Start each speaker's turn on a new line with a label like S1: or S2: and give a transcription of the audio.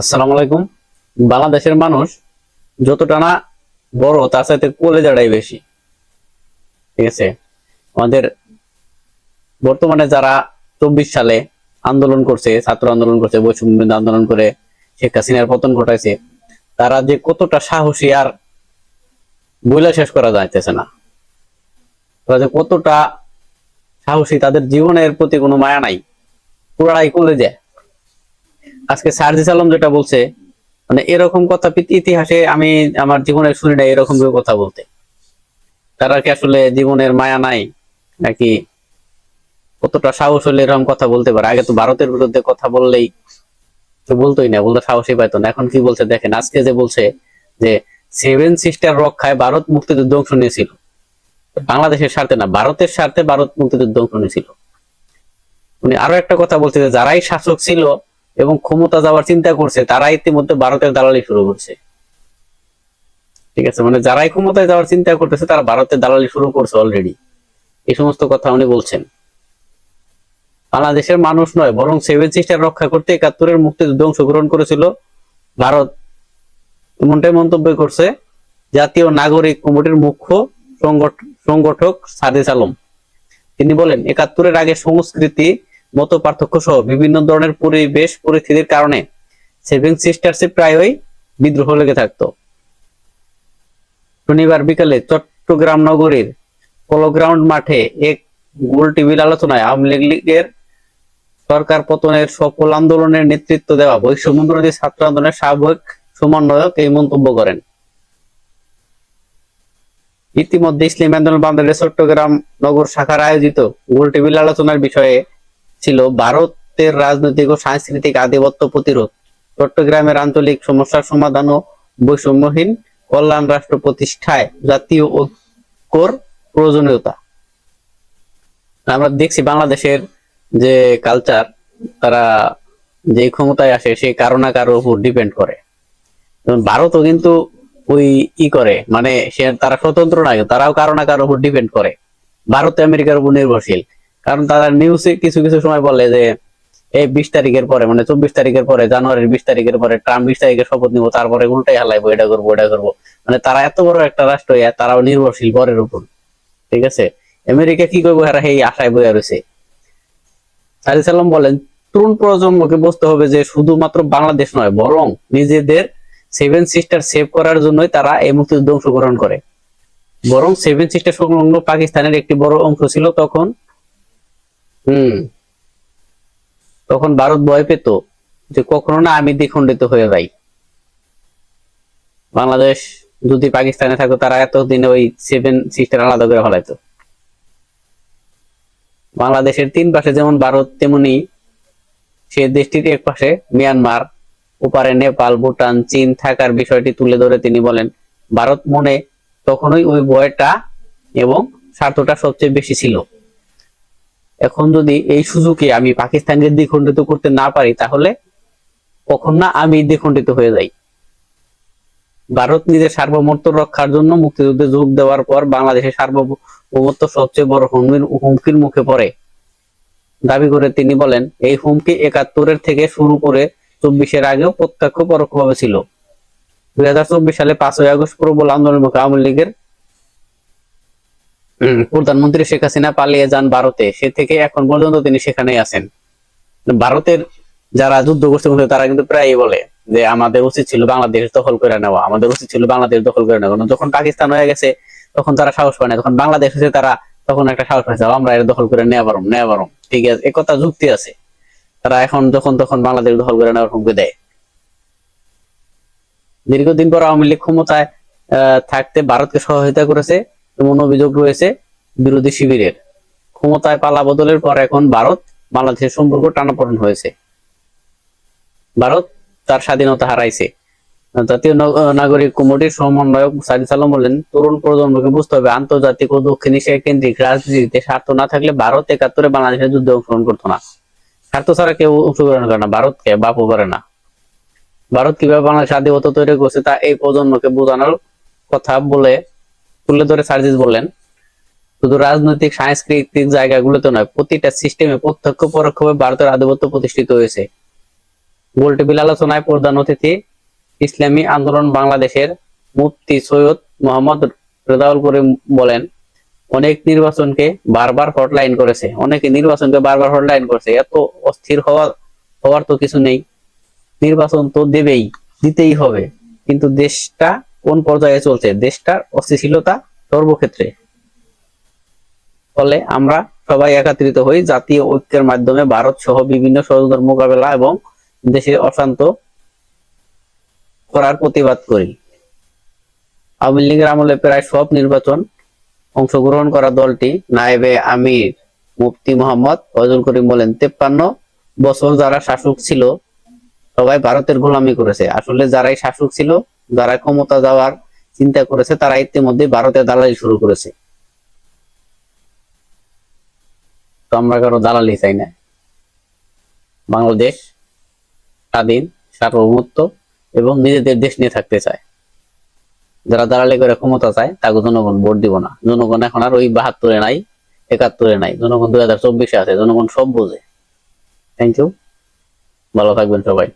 S1: আসসালামু আলাইকুম। বাংলাদেশের মানুষ যতটা না বড়, তার সাথে কলেজাটাই বেশি। ঠিক আছে? আমাদের বর্তমানে যারা চব্বিশ সালে আন্দোলন করছে, ছাত্র আন্দোলন করছে, বৈষম্য আন্দোলন করে শেখ হাসিনার পতন ঘটাইছে, তারা যে কতটা সাহসী আর বইলা শেষ করা যাইতেছে না। তারা যে কতটা সাহসী, তাদের জীবনের প্রতি কোনো মায়া নাই। পুরাই কলেজে। আজকে সার্জিস আলম যেটা বলছে মানে এরকম কথা ইতিহাসে আমি আমার জীবনে শুনি না এরকম কথা বলতে। তারা কি আসলে জীবনের মায়া নাই? নাকি কতটা সাহস হলে এরকম কথা বলতে পারে? আগে তো ভারতের বিরুদ্ধে কথা বললেই তো বলতোই না, বলতে সাহসই পাইতো না। এখন কি বলছে দেখেন, আজকে যে বলছে যে সেভেন সিস্টার রক্ষায় ভারত মুক্তিযুদ্ধ অংশ নিয়েছিল। বাংলাদেশের স্বার্থে না, ভারতের স্বার্থে ভারত মুক্তিযুদ্ধ অংশ নিয়েছিল। উনি আরও একটা কথা বলছে যে, যারাই শাসক ছিল এবং ক্ষমতা যাওয়ার চিন্তা করছে তারা ইতিমধ্যে ভারতের দালালি শুরু করছে। ঠিক আছে? মানে যারাই ক্ষমতায় যাওয়ার চিন্তা করতেছে, তারা ভারতের দালালি শুরু করছে অলরেডি এই সমস্ত কথা উনি বলছেন। বাংলাদেশের মানুষ নয়, বরং সেভেন সিস্টার রক্ষা করতে একাত্তরের মুক্তিযুদ্ধে অংশগ্রহণ করেছিল ভারত। এমনটাই মন্তব্য করছে জাতীয় নাগরিক কমিটির মুখ্য সংগঠ- সংগঠক সাদেস আলম। তিনি বলেন, একাত্তরের আগে সংস্কৃতি মত পার্থক্য সহ বিভিন্ন ধরনের পরিবেশ পরিস্থিতির কারণে সেভিং সিস্টার্সে প্রায়ই বিদ্রোহ লেগে থাকতো। শনিবার বিকালে চট্টগ্রাম নগরীর পলোগ্রাউন্ড মাঠে এক গোল টিভির আলোচনায় আওয়ামী লীগ লীগের সরকার পতনের সফল আন্দোলনের নেতৃত্ব দেওয়া বৈষম্য বিরোধী ছাত্র আন্দোলনের সাবেক সমন্বয়ক এই মন্তব্য করেন। ইতিমধ্যে ইসলামী আন্দোলন বাংলাদেশ চট্টগ্রাম নগর শাখার আয়োজিত গোল টেবিল আলোচনার বিষয়ে ছিল ভারতের রাজনৈতিক ও সাংস্কৃতিক আধিপত্য প্রতিরোধ। চট্টগ্রামের আঞ্চলিক সমস্যার সমাধান ও বৈষম্যহীন কল্যাণ রাষ্ট্র প্রতিষ্ঠায় জাতীয় ঐক্যর প্রয়োজনীয়তা। আমরা দেখছি বাংলাদেশের যে কালচার তারা যে ক্ষমতায় আসে সেই কারও উপর ডিপেন্ড করে। ভারতও কিন্তু ওই ই করে মানে সে তারা স্বতন্ত্র না তারাও কারও উপর ডিপেন্ড করে। ভারত আমেরিকার উপর নির্ভরশীল। কারণ তারা নিউজে কিছু কিছু সময় বলে যে, এই বিশ তারিখের পরে মানে চব্বিশ তারিখের পরে, জানুয়ারির বিশ তারিখের পরে ট্রাম্প বিশ তারিখে শপথ নিবো, তারপরে উল্টাই হালাইবো, এটা করব এটা করব। মানে তারা এত বড় একটা রাষ্ট্র তারাও নির্ভরশীল পরের উপর। ঠিক আছে? আমেরিকা কি করব, এরা এই আশায় বইয়া রয়েছে। সারি সাল্লাম বলেন, তরুণ প্রজন্মকে বুঝতে হবে যে শুধুমাত্র বাংলাদেশ নয়, বরং নিজেদের সেভেন সিস্টার সেভ করার জন্যই তারা এই মুক্তিযুদ্ধ অংশগ্রহণ করে। বরং সেভেন সিস্টার সংলগ্ন পাকিস্তানের একটি বড় অংশ ছিল তখন হুম। তখন ভারত ভয় পেত যে কখনো না আমি দ্বিখণ্ডিত হয়ে যাই। বাংলাদেশ যদি পাকিস্তানে থাকতো, তারা এতদিনে ওই সেভেন সিস্টার আলাদা করে ফেলাইতো। বাংলাদেশের তিন পাশে যেমন ভারত, তেমনি সে দেশটির এক পাশে মিয়ানমার, ওপারে নেপাল, ভুটান, চীন থাকার বিষয়টি তুলে ধরে তিনি বলেন, ভারত মনে তখনই ওই ভয়টা এবং স্বার্থটা সবচেয়ে বেশি ছিল। এখন যদি এই সুযোগে আমি পাকিস্তানকে দ্বিখণ্ডিত করতে না পারি, তাহলে কখন না আমি দ্বিখণ্ডিত হয়ে যাই? ভারত নিজের সার্বভৌমত্ব রক্ষার জন্য মুক্তিযুদ্ধে যোগ দেওয়ার পর বাংলাদেশের সার্বভৌমত্ব সবচেয়ে বড় হুমকির হুমকির মুখে পড়ে। দাবি করে তিনি বলেন, এই হুমকি একাত্তরের থেকে শুরু করে চব্বিশের আগেও প্রত্যক্ষ পরোক্ষভাবে ছিল। দুই হাজার চব্বিশ সালে পাঁচই আগস্ট প্রবল আন্দোলনের মুখে আওয়ামী লীগের প্রধানমন্ত্রী শেখ হাসিনা পালিয়ে যান ভারতে, সে থেকে এখন পর্যন্ত তিনি সেখানেই আছেন। ভারতের যারা যুদ্ধ করছে মধ্যে তারা কিন্তু প্রায়ই বলে যে আমাদের উচিত ছিল বাংলাদেশ দখল করে নেওয়া, আমাদের উচিত ছিল বাংলাদেশ দখল করে নেওয়া। যখন পাকিস্তান হয়ে গেছে, তখন তারা সাহস পায় না। তখন বাংলাদেশ হয়েছে, তারা তখন একটা সাহস পাইছে আমরা এটা দখল করে নেওয়া পারম নেওয়া পারম। ঠিক আছে, এ কথা যুক্তি আছে। তারা এখন যখন তখন বাংলাদেশ দখল করে নেওয়ার হুমকি দেয়। দীর্ঘদিন পর আওয়ামী লীগ ক্ষমতায় থাকতে ভারতকে সহায়তা করেছে। এমন অভিযোগ রয়েছে বিরোধী শিবিরের। ক্ষমতায় পালা বদলের পর এখন ভারত বাংলাদেশের সম্পর্ক টানাপোড়েন হয়েছে। ভারত তার স্বাধীনতা হারাইছে। জাতীয় নাগরিক কমিটির সমন্বয়ক সাজিদ আলম বলেন, তরুণ প্রজন্মকে বুঝতে হবে আন্তর্জাতিক ও দক্ষিণ এশিয়া কেন্দ্রিক রাজনীতিতে স্বার্থ না থাকলে ভারত একাত্তরে বাংলাদেশের যুদ্ধে অংশগ্রহণ করতো না। স্বার্থ ছাড়া কেউ অংশগ্রহণ করে না, ভারতকে বাপও করে না। ভারত কীভাবে বাংলাদেশ আধিপত্য তৈরি করছে তা এই প্রজন্মকে বোঝানোর কথা বলে তুলে ধরে সার্জিস বললেন, শুধু রাজনৈতিক, সাংস্কৃতিক জায়গাগুলোতে নয়, প্রতিটা সিস্টেমে প্রত্যক্ষ, পরোক্ষভাবে ভারতের আধিপত্য প্রতিষ্ঠিত হয়েছে। গোল টেবিল আলোচনায় প্রধান অতিথি, ইসলামী আন্দোলন বাংলাদেশের মুফতি সৈয়দ মোহাম্মদ রেজাউল করিম বলেন, অনেক নির্বাচনকে বারবার হটলাইন করেছে। অনেকে নির্বাচনকে বারবার হটলাইন করেছে। এত অস্থির হওয়া, হওয়ার তো কিছু নেই। নির্বাচন তো দেবেই, দিতেই হবে। কিন্তু দেশটা কোন পর্যায়ে চলছে? দেশটার অস্থিতিশীলতা সর্বক্ষেত্রে। ফলে আমরা সবাই একত্রিত হই জাতীয় ঐক্যের মাধ্যমে ভারত সহ বিভিন্ন ষড়যন্ত্র মোকাবেলা এবং দেশে অশান্ত করার প্রতিবাদ করি। আওয়ামী লীগের আমলে প্রায় সব নির্বাচন অংশগ্রহণ করা দলটি নায়েবে আমির মুফতি মোহাম্মদ ফজল করিম বলেন, তেপ্পান্ন বছর যারা শাসক ছিল, সবাই ভারতের গোলামি করেছে। আসলে যারাই শাসক ছিল যারা ক্ষমতা যাওয়ার চিন্তা করেছে, তারা ইতিমধ্যে ভারতের দালালি শুরু করেছে। তো আমরা কারও দালালি চাই না। বাংলাদেশ স্বাধীন, সার্বভৌমত্ব এবং নিজেদের দেশ নিয়ে থাকতে চায়। যারা দালালি করে ক্ষমতা চায়, তাকে জনগণ ভোট দিব না। জনগণ এখন আর ওই বাহাত্তরে নাই, একাত্তরে নাই। জনগণ দুই হাজার চব্বিশে আছে, জনগণ সব বোঝে। থ্যাংক ইউ ভালো থাকবেন সবাই।